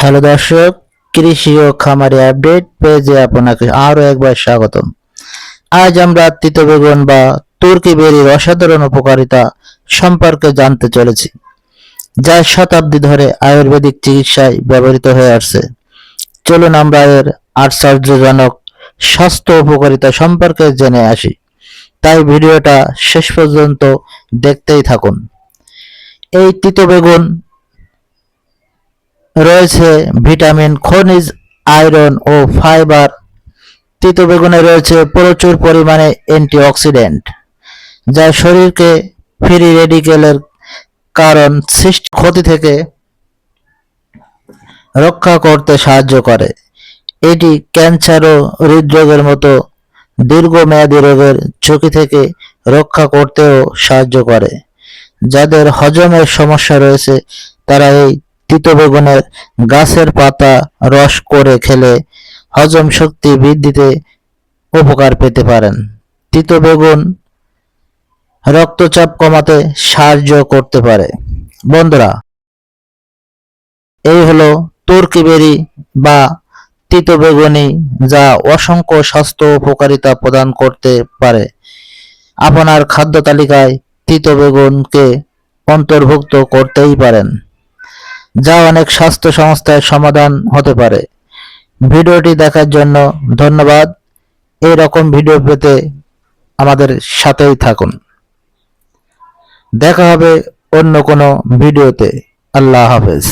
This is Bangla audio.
হ্যালো দর্শক, কৃষি ও খামারি আপডেট, পেজে আপনাকে আরও একবার স্বাগতম। আজ আমরা তিত বেগুন বা তুর্কি বেরির অসাধারণ উপকারিতা সম্পর্কে জানতে চলেছি, যা শতাব্দী ধরে আয়ুর্বেদিক চিকিৎসায় ব্যবহৃত হয়ে আসছে। চলুন আমরা এর আশ্চর্যজনক, স্বাস্থ্য উপকারিতা সম্পর্কে জেনে আসি। তাই ভিডিওটা শেষ পর্যন্ত দেখতেই থাকুন। এই তিত বেগুন রয়েছে ভিটামিন, খনিজ, আয়রন ও ফাইবার। তিত বেগুনে রয়েছে প্রচুর পরিমাণে অ্যান্টিঅক্সিডেন্ট, যা শরীরকে ফ্রি রেডিকেলের কারণ সৃষ্টি ক্ষতি থেকে রক্ষা করতে সাহায্য করে। এটি ক্যান্সার ও হৃদরোগের মতো দীর্ঘমেয়াদী রোগের ঝুঁকি থেকে রক্ষা করতেও সাহায্য করে। যাদের হজমের সমস্যা রয়েছে, তারা এই তিত বেগুনের গাছের পাতা রস করে খেলে হজম শক্তি বৃদ্ধিতে উপকার পেতে পারেন। তিত রক্তচাপ কমাতে সাহায্য করতে পারে। বন্ধুরা, এই হলো তুর্কি বেরি বা তিত বেগুনি যা অসংখ্য স্বাস্থ্য উপকারিতা প্রদান করতে পারে। আপনার খাদ্য তালিকায় তিত বেগুনকে অন্তর্ভুক্ত করতেই পারেন। যা অনেক স্বাস্থ্য সংস্থার সমাধান হতে পারে। ভিডিওটি দেখার জন্য ধন্যবাদ। এই রকম ভিডিও পেতে আমাদের সাথেই থাকুন। দেখা হবে অন্য কোনো ভিডিওতে। আল্লাহ হাফেজ।